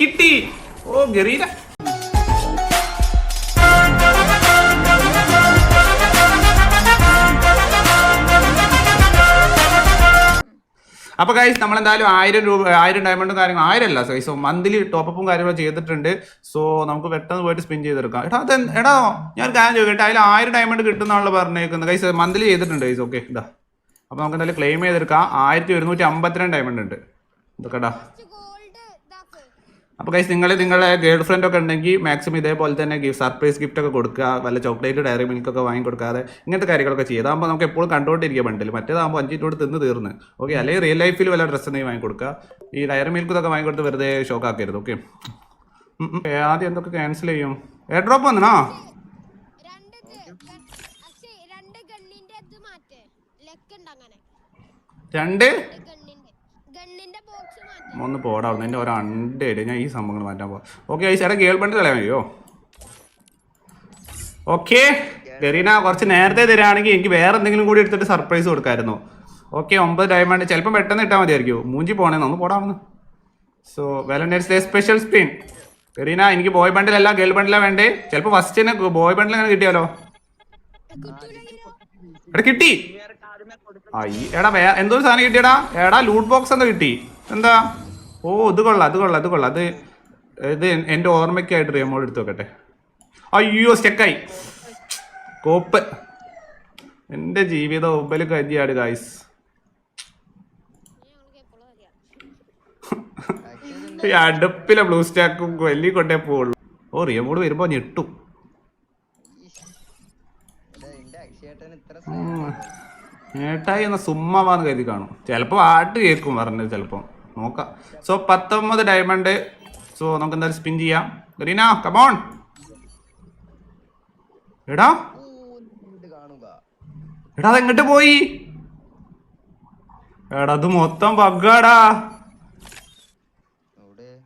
കിട്ടി. ഓ ഗറീന അപ്പൊ ഗൈസ് നമ്മൾ എന്തായാലും ആയിരം രൂപ ആയിരം ഡയമണ്ടും കാര്യങ്ങളും ആയിരം അല്ല സൈസോ മന്ത്ലി ടോപ്പും കാര്യങ്ങളും ചെയ്തിട്ടുണ്ട്. സോ നമുക്ക് പെട്ടെന്ന് പോയിട്ട് സ്പിൻ ചെയ്തെടുക്കാം. എടാ അത് എടാ ഞാൻ കാര്യം ചോദിക്കട്ടെ അതിൽ ആയിരം ഡയമണ്ട് കിട്ടുന്നാണല്ലോ പറഞ്ഞേക്കുന്നത്. ഗൈസ് മന്ത്ലി ചെയ്തിട്ടുണ്ട് ഗൈസ് ഓക്കെ ഇതാ. അപ്പൊ നമുക്ക് എന്തായാലും ക്ലെയിം ചെയ്തെടുക്കാം. ആയിരത്തി ഒരുന്നൂറ്റി അമ്പത്തിരണ്ട് ഡയമണ്ട് ഉണ്ട്. ഇതൊക്കെടാ അപ്പോൾ കൈസ് നിങ്ങൾ നിങ്ങളെ ഗേൾ ഫ്രണ്ട് ഒക്കെ ഉണ്ടെങ്കിൽ മാക്സിമം ഇതേപോലെ തന്നെ ഗിഫ്റ്റ് സർപ്രൈസ് ഗിഫ്റ്റ് ഒക്കെ കൊടുക്കുക. വല്ല ചോക്ലേറ്റ് ഡയറി മിൽക്ക് ഒക്കെ വാങ്ങി കൊടുക്കാതെ ഇങ്ങനത്തെ കാര്യങ്ങളൊക്കെ ചെയ്യുക. അതാകുമ്പോൾ നമുക്ക് എപ്പോഴും കണ്ടുകൊണ്ടിരിക്കുക ബണ്ടിൽ മറ്റേതാകുമ്പോൾ അഞ്ചിനോട് തിന്ന് തീർന്ന്. ഓക്കെ അല്ലെങ്കിൽ റിയൽ ലൈഫിൽ വല്ല ഡ്രസ്സ് എന്തെങ്കിലും വാങ്ങി കൊടുക്കുക. ഈ ഡയറി മിൽക്ക് ഇതൊക്കെ വാങ്ങി കൊടുത്ത് വെറുതെ ഷോക്ക് ആക്കരുത്. ഓക്കെ ആദ്യം എന്തൊക്കെ ക്യാൻസൽ ചെയ്യും? എയർ ഡ്രോപ്പ് വന്നണോ രണ്ട് ഇത് ഗൺ- അക്ഷയ് രണ്ട് ഗണ്ണിന്റെ ഇത് മാറ്റേ ലെക്ക് ഉണ്ട് അങ്ങനെ രണ്ട് രണ്ട് ഗണ്ണിന്റെ ഗണ്ണിന്റെ ബോക്സ് മാറ്റേ ഒന്ന് പോടാ അവിടെ എന്റെ ഒരു അണ്ടേട് ഞാൻ ഈ സംഭവങ്ങൾ മാറ്റാൻ പോകാം ഓക്കെ ഈ ചേട്ടാ ഗേൾ ബണ്ട് കളയാൻ കഴിയോ ഓക്കെ ഗരീന കുറച്ച് നേരത്തെ തരാണെങ്കിൽ എനിക്ക് വേറെ എന്തെങ്കിലും കൂടി എടുത്തിട്ട് സർപ്രൈസ് കൊടുക്കായിരുന്നു. ഓക്കെ ഒമ്പത് ഡയമണ്ട് ചിലപ്പോൾ പെട്ടെന്ന് ഇട്ടാൽ മതിയായിരിക്കും. മൂഞ്ചി പോണേന്ന് ഒന്ന് പോടാവുന്നു so Valentine's day special spin Garena എനിക്ക് ബോയ് ബണ്ടിലല്ല ഗേൾ ബണ്ടിലാണ് വേണ്ടേ? ചിലപ്പോൾ ഫസ്റ്റ് തന്നെ ബോയ് ബണ്ടിൽ അങ്ങനെ കിട്ടിയാലോ? എടാ കിട്ടി. എടാ എന്തോ സാധനം കിട്ടിയടാ? എടാ ലൂട്ട് ബോക്സ് എന്താ കിട്ടി. എന്താ? ഓ ഇത് കൊള്ളാം അത് കൊള്ളാം അത് കൊള്ളാം. അത് ഇത് എൻ- എന്റെ ഓർമ്മയ്ക്കായിട്ട് റിയമോൾ എടുത്തു വെക്കട്ടെ. അയ്യോ സ്റ്റെക്കായി. കോപ്പ്. എന്റെ ജീവിതം ഒമ്പൽ കഞ്ഞിയാണ് ഗായ്സ് ഈ അടുപ്പിലെ ബ്ലൂ സ്റ്റാക്കും വലിയ കൊണ്ടേ പോവുള്ളൂ. ഓ റിയമോട് വരുമ്പോ ഞെട്ടു. ഏട്ടായി എന്ന സുമ്മാവാന്ന് കരുതി കാണും. ചിലപ്പോ ആട്ട് കേൾക്കും പറഞ്ഞത് ചിലപ്പോൾ നോക്കാം. സോ പത്തൊമ്പത് ഡയമണ്ട് സോ നമുക്ക് എന്തായാലും സ്പിൻ ചെയ്യാം ഗരീന കമോൺ എടാ. എടാ അതെങ്ങോട്ട് പോയി? എടാ അത് മൊത്തം ബഗ്ഗാടാ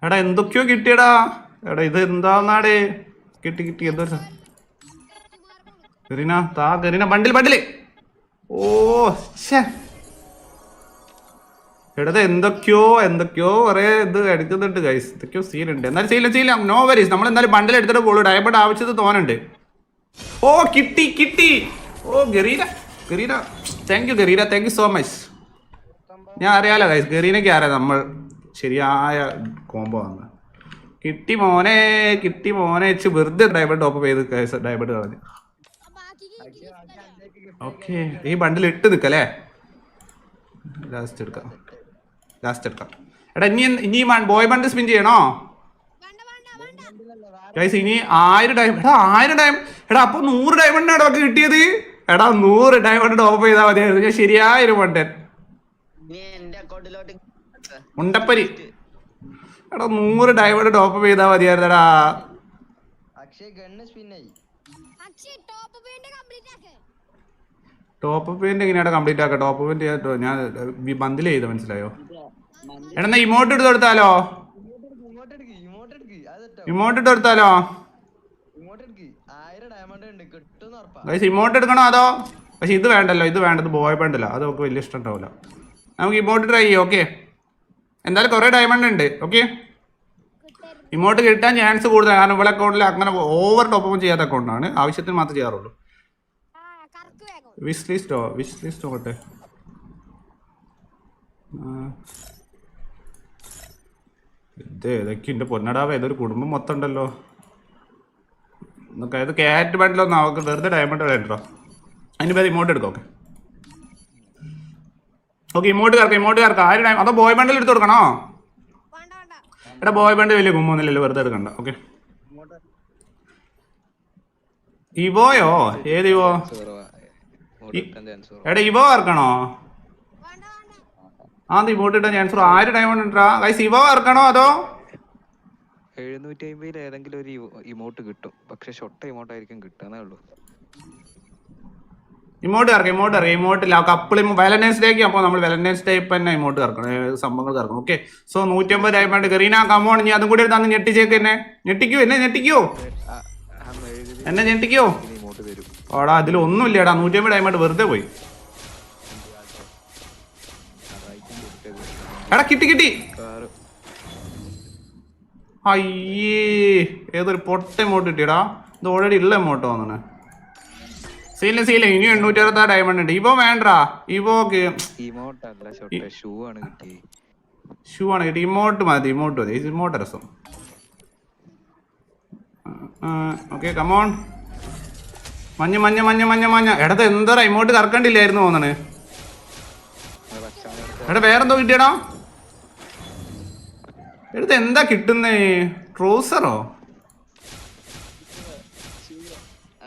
എടാ എന്തൊക്കെയോ കിട്ടിയടാ. എടാ ഇത് എന്താന്നാടേ? കിട്ടി കിട്ടി എന്തോ ഗരീന താ ഗരീന ബണ്ടിൽ ബണ്ടിൽ ഓ ശ്ശേ. എടത് എന്തൊക്കെയോ എന്തൊക്കെയോ കുറെ ഇത് എടുക്കുന്നുണ്ട് ഗൈസ് എന്തൊക്കെയോ സീനുണ്ട് എന്നാലും ചെയ്യില്ല ചെയ്യില്ല നോ വരീസ് നമ്മൾ എന്തായാലും ബണ്ടിൽ എടുത്തിട്ട് പോളൂ. ഡയമണ്ട് ആവശ്യത്തിൽ തോന്നുന്നുണ്ട്. ഓ കിട്ടി കിട്ടി. ഓ Garena Garena thank you Garena thank you so much ഞാൻ അറിയാലോ ഗൈസ് ഗറീനയ്ക്ക് അറിയാം നമ്മൾ ശരിയായ കോംബോ ആണ്. കിട്ടി മോനെ കിട്ടി മോനെ. വെച്ച് വെറുതെ ഡയമണ്ട് ടോപ്പ് ചെയ്ത് ഗൈസ് ഡയമണ്ട് കളഞ്ഞു. ഓക്കെ ഈ ബണ്ടിൽ ഇട്ട് നിൽക്കല്ലേ ലാസ്റ്റ് എടുക്കാം. ലാസ്റ്റ് എടുക്കാം. എടാ ഇനി ഇനി ബോയ് ബണ്ട് സ്പിൻ ചെയ്യണോ? ഗൈസ് ഇനി ആയിരം ഡയമണ്ട് എടാ ആയിരം ഡയമണ്ട് എടാ അപ്പൊ നൂറ് ഡയമണ്ട് നമുക്ക് കിട്ടിയത്? എടാ നൂറ് ഡയമണ്ട് ടോപ്പ് ചെയ്താൽ മതിയായിരുന്നു. ഞാൻ ശരിയായൊരു മണ്ടൻ മുണ്ടപ്പരി. എടാ നൂറ് ഡയമണ്ട് ടോപ്പ് ചെയ്താൽ മതിയായിരുന്നടാ. ടോപ്പ് പെയിന്റ് കംപ്ലീറ്റ് ആക്ക്. ടോപ്പ് പേന്റ് എങ്ങനെയാണ് കംപ്ലീറ്റ് ആക്കുക? ടോപ്പ് പെയിന്റ് ഞാൻ ബന്ദിൽ ചെയ്ത മനസ്സിലായോ? എടാ ഇമോട്ട് എടുത്ത് കൊടുത്താലോ? ഇമോട്ട് ഇട്ട്. കൊടുത്താലോ? ഇമോട്ട് എടുക്കണോ അതോ? പക്ഷെ ഇത് വേണ്ടല്ലോ ഇത് വേണ്ടത് ബോയ് പണ്ടല്ല അത് നമുക്ക് വലിയ ഇഷ്ടം ഉണ്ടാവില്ല നമുക്ക് ഇമോട്ട് ട്രൈ ചെയ്യാം ഓക്കെ എന്തായാലും കുറേ ഡയമണ്ട് ഉണ്ട് ഓക്കെ ഇമോട്ട് കിട്ടാൻ ചാൻസ് കൂടുതലാണ് കാരണം ഇവിടെ അക്കൗണ്ടിൽ അങ്ങനെ ഓവർ ടോപ്പ് ചെയ്യാത്ത അക്കൗണ്ടാണ് ആവശ്യത്തിന് മാത്രമേ ചെയ്യാറുള്ളൂ. ആ കറക്ക് വേഗം. വിഷ് ലിസ്റ്റോ വിഷ് ലിസ്റ്റ് നോക്കട്ടെ ആ. ഇത് ഏതൊക്കെ ഉണ്ട് പൊന്നടാവ് ഏതൊരു കുടുംബം മൊത്തം ഉണ്ടല്ലോ. നമുക്ക് ഇത് ക്യാറ്റ് ബണ്ടിലൊന്നും അവർക്ക് വെറുതെ ഡയമണ്ട് വേണ്ടോ അതിന് പേര് ഇമോട്ട് എടുക്കാം ഓക്കെ ഓക്കെ ഇമോട്ട് കയർക്കാം ഇമോട്ട് കയർക്കാം ആര് ഡയമണ്ട് അതോ ബോയ് ബാൻഡിൽ എടുത്ത് കൊടുക്കണോ? വേണ്ട വേണ്ട. എടാ ബോയ് ബാൻഡ് വലിയ കുമ്പൊന്നുമില്ലല്ലോ വെറുതെ എടുക്കണ്ട ഓക്കെ ഇവോയോ? ഏത് ഇവോ? എടാ ഇവോ വേണ്ട ആ നീ ഇട്ടാ ആൻസർ ആര് ഡയമണ്ട് ഉണ്ടാ ഗൈസ് ഇവോ ഇറക്കണോ അതോ? എഴുന്നൂറ്റി അമ്പതിൽ ഏതെങ്കിലും ഒരു ഇമോട്ട് കിട്ടും. പക്ഷെ ഷൊട്ട ഇമോട്ട് ആയിരിക്കും കിട്ടാനേ ഉള്ളൂ. ഇമോട്ട് ഇറക്കും ഇമോട്ട് ഇറക്കാം ഇമോട്ടില്ല കപ്പിൾ വാലന്റൈൻസ് ഡേക്ക് അപ്പോൾ നമ്മൾ വാലന്റൈൻസ് ഡേ ഇപ്പം തന്നെ ഇമോട്ട് ഇറക്കണം സംഭവങ്ങൾ ഇറക്കണം ഓക്കെ സോ നൂറ്റമ്പത് ഡയമണ്ട് കറീന കമോൺ ഇനി അതും കൂടി എടുത്താന്ന് ഞെട്ടിച്ചേക്ക് എന്നെ. ഞെട്ടിക്കോ എന്നെ ഞെട്ടിക്കോ. എന്നെ ഞെട്ടിക്കോ. ഓടാ അതിലൊന്നും ഇല്ലടാ നൂറ്റമ്പത് ഡയമണ്ട് വെറുതെ പോയി. എടാ കിട്ടി കിട്ടി. അയ്യേ ഏതൊരു പൊട്ട എമൗണ്ട് കിട്ടിയടാ. ഇത് ഓൾറെഡി ഉള്ള എമൗണ്ട് തോന്നണേ സീല സീല ഇനി എണ്ണൂറ്റി അറുപത്താറ് ഡയമണ്ട് ഉണ്ട്. ഇവോ വേണ്ടാ ഇവോക്ക് ഷൂ ആണ് കിട്ടി ഇമോട്ട് മതി ഇമോട്ട് മതി. ഇമോട്ട് രസം. ഓക്കെ കമോൺ മഞ്ഞ മഞ്ഞ മഞ്ഞ മഞ്ഞ മഞ്ഞ. എടത് എന്താ ഇമോട്ട് കറക്കണ്ടില്ലായിരുന്നു തോന്നണേ. എടാ വേറെന്തോ കിട്ടിയടാ? എടുത്ത് എന്താ കിട്ടുന്നേ? ട്രൂസറോ?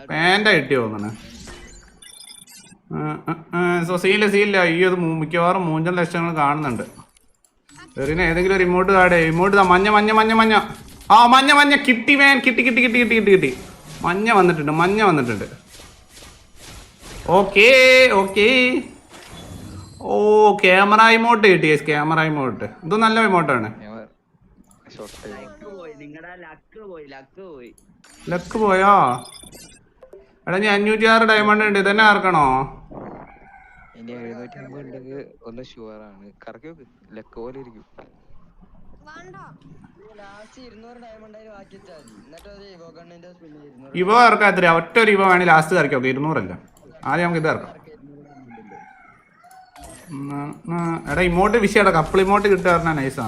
പാന്റാ കിട്ടിയോ തോന്നണ്. സോ സീല സീല ഈ അത് മിക്കവാറും മൂഞ്ചൽ ലക്ഷങ്ങൾ കാണുന്നുണ്ട്. വെറിന് ഏതെങ്കിലും ഒരു ഇമോട്ട് കാടേ. ഇമോട്ട് താ മഞ്ഞ മഞ്ഞ മഞ്ഞ മഞ്ഞ. ആ മഞ്ഞ മഞ്ഞ. കിട്ടി വേൻ കിട്ടി കിട്ടി കിട്ടി കിട്ടി കിട്ടി കിട്ടി. മഞ്ഞ വന്നിട്ടുണ്ട് മഞ്ഞ വന്നിട്ടുണ്ട്. Okay okay. ഓ ക്യാമറ ഇമോട്ട് കിട്ടി ക്യാമറ ഇമോട്ട് ഇത് നല്ല ഇമോട്ടാണ് ലക്ക് പോയി. നിങ്ങളുടെ ലക്ക് പോയി. ലക്ക് പോയി. ലക്ക് പോയോ? എടാ ഞാൻ അഞ്ഞൂറ്റി ആറ് ഡയമണ്ട് ഉണ്ട് ഇതന്നെ ആർക്കണോ? ഇനി എഴുന്നൂറ്റി അമ്പത് ഉണ്ടെങ്കിൽ ഒന്ന് ഷുവർ ആണ്. കറക്കി നോക്ക്. ലക്ക് പോലെ ഇരിക്കും. ഇവോ ഒറ്റ ഒരു ഇവ വേണേ ലാസ്റ്റ് കറക്കി നോക്കാം. ഇരുന്നൂറല്ല? ആദ്യം നമുക്ക് ഇത് ഇറക്കാം. എടാ ഇമോട്ട് വിഷയടാ കപ്പിൾ ഇമോട്ട് കിട്ടുക പറഞ്ഞാ നൈസാ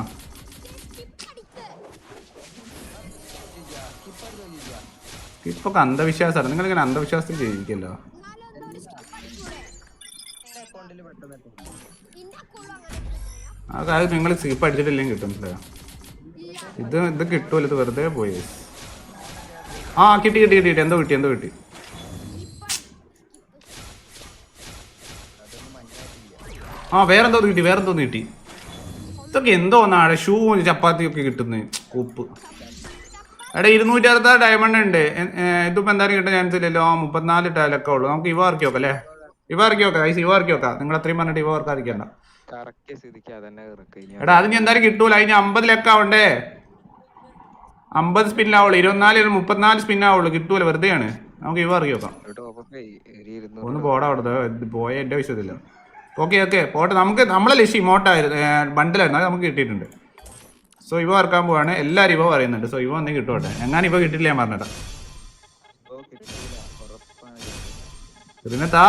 എത്തും. ഇന്റെ അക്കൗണ്ടിൽ അങ്ങനെ കിട്ടുന്നതാ? ആ കാര്യം നിങ്ങൾ സ്കിപ്പ് അടിച്ചിട്ടില്ലെങ്കിൽ കിട്ടും ഇത് ഇത് കിട്ടൂല ഇത് വെറുതെ പോയി. ആ കിട്ടി കിട്ടി കിട്ടി. എന്തോ കിട്ടി എന്തോ കിട്ടി. ആ വേറെന്തോ കിട്ടി വേറെന്തോ കിട്ടി. ഇതൊക്കെ എന്തോ ഒന്നാണ്. ഷൂ ചപ്പാത്തി ഒക്കെ കിട്ടുന്നേ ഉപ്പ്. എടാ ഇരുന്നൂറ്റി അറുപത്താറ് ഡയമണ്ട് ഉണ്ട് ഇതിപ്പോ എന്തായാലും കിട്ടാൻ ചാൻസ് ഇല്ലല്ലോ. ആ, മുപ്പത്തിനാല് ടാലൊക്കെ ഉള്ളു. നമുക്ക് ഇവ ഇറക്കി നോക്കാം അല്ലേ? ഇവ ഇറക്കി നോക്കാം ഐസ് ഇവ ഇറക്കി നോക്കാം നിങ്ങൾ അത്രയും പറഞ്ഞിട്ട് ഇവ ഇറക്കാതിരിക്കണ്ട എടാ അതിന് എന്തായാലും കിട്ടൂല. അതിന് അമ്പത് ലക്ക ആവണ്ടേ? അമ്പത് സ്പിന്നാവുള്ളൂ ഇരുപത്തിനാല് മുപ്പത്തിനാല് സ്പിൻ ആവുള്ളൂ. കിട്ടൂല വെറുതെയാണ് നമുക്ക് ഇവ ഇറക്കി നോക്കാം ഒന്ന് പോടാ അവിടുത്തെ. ഇത് പോയ എന്റെ വിഷയത്തില്ല ഓക്കെ ഓക്കെ പോട്ടെ. നമുക്ക് നമ്മളെ ലക്ഷ്യം ഇമോട്ടായിരുന്നു. ബണ്ടിലായിരുന്നു അത് നമുക്ക് കിട്ടിയിട്ടുണ്ട്. സോ ഇവ വർക്കാൻ പോവാണ്. എല്ലാവരും ഇവ പറയുന്നുണ്ട്. സോ ഇവ ഒന്നേ കിട്ടോട്ടെ എങ്ങനെ ഇവ കിട്ടില്ല ഞാൻ പറഞ്ഞിട്ടാ താ.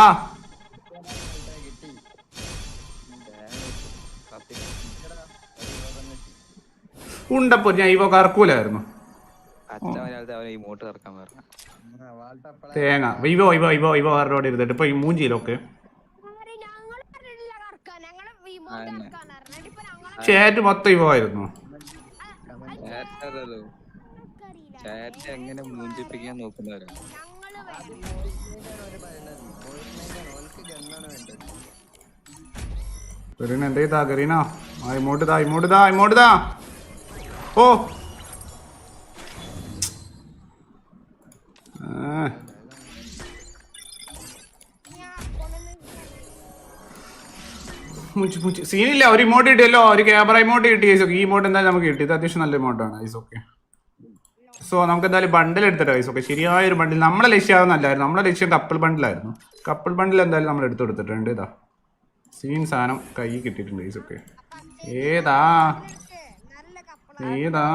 ഉണ്ടപ്പോ ഞാൻ ഇവ കറക്കൂലായിരുന്നു. തേങ്ങ. ഇവോ ഇവോ ഇവോ ഇവോ ആരോടെ ഇരുന്നിട്ട് ഇപ്പൊ ഈ മൂഞ്ചിയിലൊക്കെ ചേറ്റ് മൊത്തം ഇവോ ആയിരുന്നു. ചാറ്റല്ലോ ചാറ്റ് എങ്ങനെ മൂഞ്ചിപ്പിക്കാൻ നോക്കുന്നവരാ? കരീന എന്തേ താ കരീന? ആ ഇമോട്ട് താ ഇങ്ങോട്ട് താ ഇമോട്ട് താ ഓ ആ, സീനില്ല ഒരു ഇമോട്ട് കിട്ടിയല്ലോ ഒരു ക്യാമറ ഇമോട്ട് കിട്ടി ഐസ് ഈ ഇമോട്ട് എന്തായാലും നമുക്ക് കിട്ടി. ഇത് അത്യാവശ്യം നല്ല ഇമോട്ടാണ് ഐസ് ഓക്കെ സോ നമുക്ക് എന്തായാലും ബണ്ടിൽ എടുത്തിട്ട് ഐസ് ഓക്കെ ശരിയായ ഒരു ബണ്ടിൽ നമ്മളെ ലക്ഷ്യമൊന്നല്ലായിരുന്നു നമ്മളെ ലക്ഷ്യം കപ്പിൾ ബണ്ടിലായിരുന്നു കപ്പിൾ ബണ്ടിൽ എന്തായാലും നമ്മൾ എടുത്തു കൊടുത്തിട്ടുണ്ട് ഇതാ. സീൻ സാധനം കൈ കിട്ടിയിട്ടുണ്ട് ഐസ് ഓക്കെ ഏതാ? ഏതാ?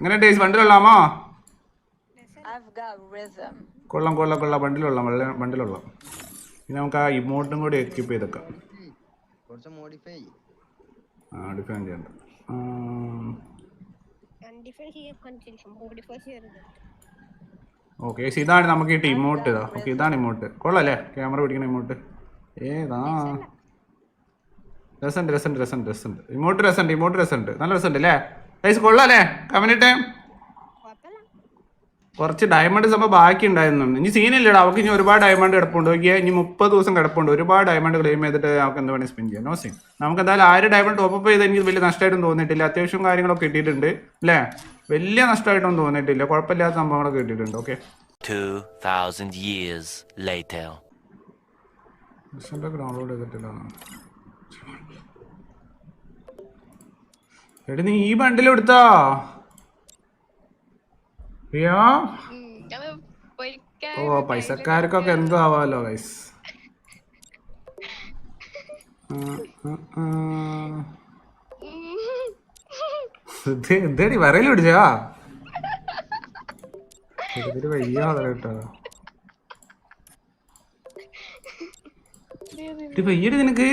ഇങ്ങനെ ഡേസ് ബണ്ടിലുള്ളാമോ. കൊള്ളാം കൊള്ളാം കൊള്ളാം. ബണ്ടിലുള്ള ബണ്ടിലുള്ള ഇനി നമുക്ക് ആ ഇമോട്ടും കൂടി എക്യൂപ്പ് ചെയ്തേക്കാം കുറച്ച് മോഡിഫൈ ആ ഡിഫൈൻ ചെയ്യണ്ട. ഓക്കെ ഇതാണ് നമുക്ക് കിട്ടിയ ഇമോട്ട് ഇതാ. ഓക്കെ ഇതാണ് ഇമോട്ട് കൊള്ളല്ലേ? ക്യാമറ പിടിക്കണ ഇമോട്ട് ഏതാ? രസമുണ്ട് രസമുണ്ട് രസമുണ്ട് രസമുണ്ട് ഇമോട്ട് രസമുണ്ട് ഇമോട്ട് രസമുണ്ട് നല്ല രസമുണ്ട് അല്ലേ? ഗൈസ് കൊള്ളാല്ലേ? കമനിട്ട് കുറച്ച് ഡയമണ്ട് സംഭവം ബാക്കി ഉണ്ടായിരുന്നു ഇനി സീനില്ലടാ അവൾക്ക് ഇനി ഒരുപാട് ഡയമണ്ട് കിടപ്പുണ്ട്. നോക്കിയാൽ ഇനി മുപ്പത് ദിവസം കിടപ്പുണ്ട്. ഒരുപാട് ഡയമണ്ട് ക്ലെയിം ചെയ്തിട്ട് അവൾക്ക് എന്ത് വേണമെങ്കിൽ സ്പെൻഡ് ചെയ്യാം? നോ സീൻ നമുക്ക് എന്തായാലും ആയിരം ഡയമണ്ട് ടോപ്പ് ചെയ്ത് എനിക്ക് വലിയ നഷ്ടമായിട്ടും തോന്നിയിട്ടില്ല. അത്യാവശ്യം കാര്യങ്ങളൊക്കെ കിട്ടിയിട്ടുണ്ട്. അല്ലേ? വലിയ നഷ്ടമായിട്ടൊന്നും തോന്നിയിട്ടില്ല. കുഴപ്പമില്ലാത്ത സംഭവങ്ങളൊക്കെ കിട്ടിയിട്ടുണ്ട്. Okay 2,000 years later. ഡൗൺലോഡ് ചെയ്തിട്ടില്ല. എടി നീ ഈ ബണ്ടിൽ എടുത്താ? റിയാ ഓ പൈസക്കാർക്കൊക്കെ എന്തോ ആവാലോ ഗൈസ് എന്തേടി വരയിൽ പിടിച്ചാ? ഇതിൽ ഇത് വയ്യടി നിനക്ക്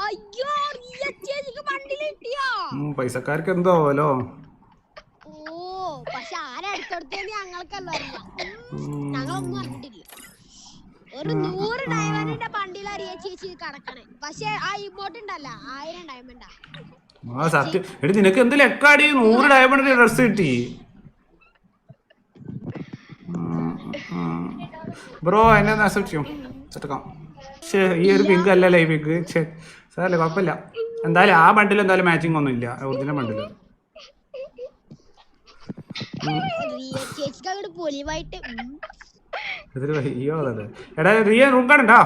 അയ്യോ റിയ ചേച്ചിക്ക് വണ്ടിയിൽ കിട്ടിയോ ഉം, പൈസക്കാർക്ക് എന്തോ ആവല്ലോ ഓ പക്ഷെ ആരെടുത്തെടുത്തേന്ന് ഞങ്ങൾക്കല്ല അറിയാം. ഞങ്ങളൊന്നും അറിഞ്ഞിട്ടില്ല. ഒരു നൂറ് ഡയമണ്ടിന്റെ വണ്ടിയിലാ റിയ ചേച്ചി കിടക്കണേ. പക്ഷെ ആ ഇമോട്ട് ഉണ്ടല്ല ആയിരം ഡയമണ്ടാ ആ സത്യം. എടി നിനക്ക് എന്ത് ലെക്കാടി? നൂറ് ഡയമണ്ട് ഡ്രസ് കിട്ടി. ബ്രോ എന്നെ നശിപ്പിക്കും ചെട്ടക്കാം ഈ ഒരു പിങ്ക് അല്ലല്ലേ ഈ പിങ്ക് സാറല്ലേ കുഴപ്പമില്ല. എന്തായാലും ആ ബണ്ടിൽ എന്തായാലും മാച്ചിങ് ഒന്നും ഇല്ല ഒറിജിനൽ ബണ്ടിൽ എടാ റിയ റൂം കാർഡ് ഉണ്ടോ?